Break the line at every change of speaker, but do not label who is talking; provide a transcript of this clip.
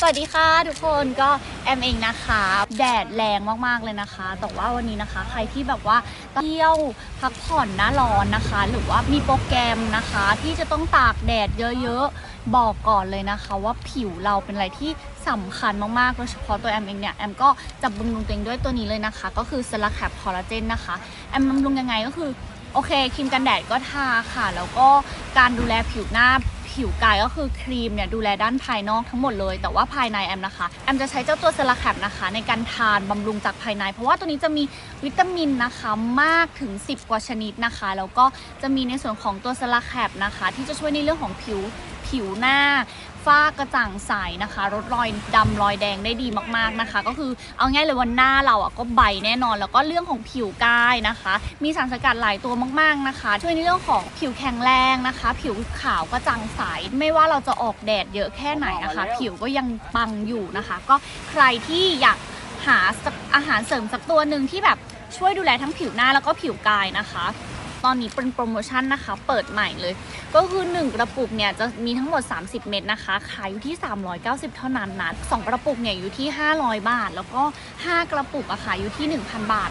สวัสดีค่ะทุกคนก็แอมเองนะคะ แดดแรงมากๆเลยนะคะ แต่ว่าวันนี้นะคะ ใครที่แบบว่าเที่ยวพักผ่อนหน้าร้อนนะคะ หรือว่ามีโปรแกรมนะคะ ที่จะต้องตากแดดเยอะๆ บอกก่อนเลยนะคะ ว่าผิวเราเป็นอะไรที่สำคัญมากๆโดยเฉพาะตัวแอมเองเนี่ยแอมก็จะบำรุงตัวเองด้วยตัวนี้เลยนะคะ ก็คือสลักแคปคอลลาเจนนะคะแอมบำรุงยังไงก็คือ โอเคครีมกันแดดก็ทาค่ะ แล้วก็การดูแลผิวหน้าผิวกายก็คือครีมเนี่ยดูแลด้านภายนอกทั้งหมดเลย แต่ว่าภายในแอมนะคะ แอมจะใช้เจ้าตัวเซราแคปนะคะ ในการทานบำรุงจากภายใน เพราะว่าตัวนี้จะมีวิตามินนะคะมากถึง 10 กว่าชนิดนะคะ แล้วก็จะมีในส่วนของตัวเซราแคปนะคะ ที่จะช่วยในเรื่องของผิวผิวหน้า ฝ้ากระจ่างใสนะคะลดรอยดำรอยแดงได้ดีมากๆนะคะ ก็คือเอาง่ายเลยวันหน้าเราอะก็ใบแน่นอน แล้วก็เรื่องของผิวกายนะคะ มีสารสกัดหลายตัวมากๆนะคะ ช่วยในเรื่องของผิวแข็งแรงนะคะ ผิวขาวกระจ่างใสไม่ว่าเราจะออกแดดเยอะแค่ไหนนะคะ ผิวก็ยังปังอยู่นะคะ ก็ใครที่อยากหาสักอาหารเสริมสักตัวหนึ่งที่แบบช่วยดูแลทั้งผิวหน้าแล้วก็ผิวกายนะคะ ตอนนี้เป็นโปรโมชั่นนะคะ เปิดใหม่เลย ก็คือ 1 กระปุกเนี่ยจะมีทั้งหมด 30 เม็ดนะคะ ขายอยู่ที่ 390 เท่านั้นนะ2กระปุกเนี่ยอยู่ที่ 500 บาท แล้วก็ 5 กระปุกอะค่ะอยู่ที่ 1,000 บาท